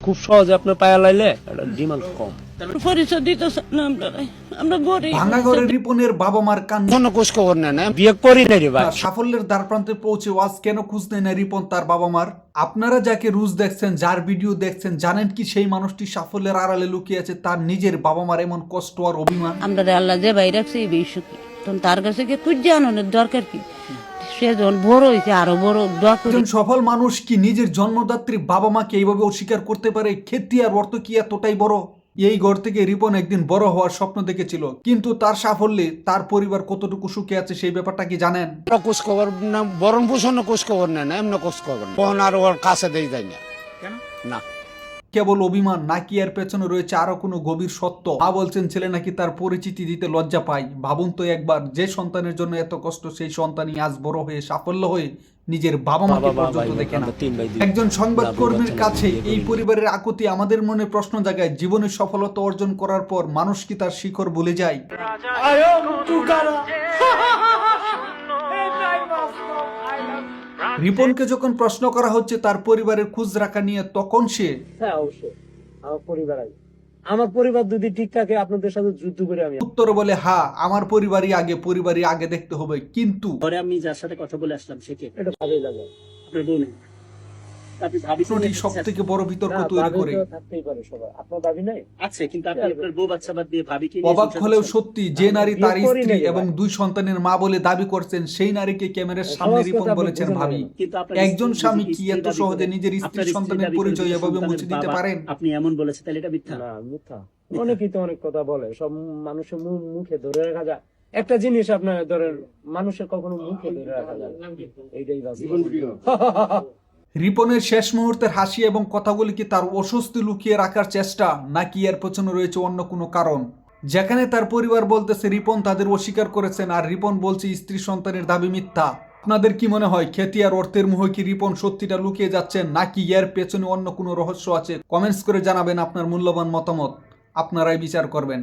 খুব সহজে আপনার পায়া লাইলে এটা ডিমান্ড কম। পরিচয় দিতে না আমরা আমরা গরিব। ভাঙা ঘরে রিপনের বাবা মার কান্না কোনো খোঁজ খবর নেয় না। বিয়ে করি নাই রে ভাই। সাফল্যের দ্বার পৌঁছে আজ কেন খুঁজ নেয় না রিপন তার বাবা মার? আপনারা যাকে রুজ দেখছেন যার ভিডিও দেখছেন জানেন কি সেই মানুষটি সাফল্যের আড়ালে লুকিয়ে আছে? তার নিজের বাবা মার এমন কষ্ট আর অভিমান। আমরা আল্লাহ যে ভাই রাখছে এই বেশি তখন তার কাছে কি খুঁজে আনানোর দরকার কি? সে যখন বড় হয়েছে আরও বড় একজন সফল মানুষ কি নিজের জন্মদাত্রী বাবা মাকে এইভাবে অস্বীকার করতে পারে? ক্ষেত্রে আর অর্থ কি এতটাই বড়? এই ঘর থেকে রিপন একদিন বড় হওয়ার স্বপ্ন দেখেছিল। কিন্তু তার সাফল্যে তার পরিবার কতটুকু সুখে আছে সেই ব্যাপারটা কি জানেন? খোঁজ খবর না বরণ পোষণ খোঁজ খবর নেয় না এমন খোঁজ খবর নেই আর ওর কাছে দেই যায় না। না। কেবল অভিমান নাকি এর পেছনে রয়েছে আরও কোনো গভীর সত্য? মা বলছেন ছেলে নাকি তার পরিচিতি দিতে লজ্জা পায়। ভাবুন তো একবার যে সন্তানের জন্য এত কষ্ট সেই সন্তানই আজ বড় হয়ে সাফল্য হয়ে নিজের বাবা মাকে বাবা, পর্যন্ত দেখে না। একজন সংবাদকর্মীর কাছে এই পরিবারের আকুতি আমাদের মনে প্রশ্ন জাগায় জীবনে সফলতা অর্জন করার পর মানুষ কি তার শিখর ভুলে যায়? রিপনকে যখন প্রশ্ন করা হচ্ছে তার পরিবারের খোঁজ রাখা নিয়ে তখন সে হ্যাঁ অবশ্যই। আমার পরিবার আমার পরিবার যদি ঠিক থাকে আপনাদের সাথে যুদ্ধ করে আমি উত্তর বলে হ্যাঁ আমার পরিবারই আগে পরিবারই আগে দেখতে হবে। কিন্তু পরে আমি যার সাথে কথা বলে আসলাম সে কে? এটা ভালোই লাগে। আপনি প্রশ্নটি সব থেকে বড় বিতর্ক তৈরি করে। থাকতেই পারে সবাই আপনার দাবি নাই? আছে কিন্তু আপনি আপনার বউ বাচ্চা বাদ দিয়ে ভাবিকে অবাক হলেও সত্যি যে নারী তার স্ত্রী এবং দুই সন্তানের মা বলে দাবি করছেন সেই নারীকে ক্যামেরার সামনে রিপন বলেছেন ভাবি। নেবেন। কিন্তু আপনার একজন স্বামী কি এত সহজে নিজের স্ত্রী সন্তানের পরিচয় এভাবে মুছে দিতে পারেন? আপনি এমন বলেছে তাহলে এটা মিথ্যা। না মিথ্যা। অনেকেই তো অনেক কথা বলে সব মানুষের মুখে ধরে রাখা যায়। একটা জিনিস আপনার ধরেন মানুষের কখনো মুখে ধরে রাখা যায় এইটাই বাস্তব। রিপনের শেষ মুহূর্তের হাসি এবং কথাগুলি কি তার অস্বস্তি লুকিয়ে রাখার চেষ্টা, নাকি এর পেছনে রয়েছে অন্য কোনো কারণ? যেখানে তার পরিবার বলতেছে, রিপন তাদের অস্বীকার করেছেন আর রিপন বলছে, স্ত্রী সন্তানের দাবি মিথ্যা। আপনাদের কি মনে হয় খ্যাতি আর অর্থের মোহে কি রিপন সত্যিটা লুকিয়ে যাচ্ছেন, নাকি এর পেছনে অন্য কোনো রহস্য আছে? কমেন্টস করে জানাবেন আপনার মূল্যবান মতামত। আপনারাই বিচার করবেন।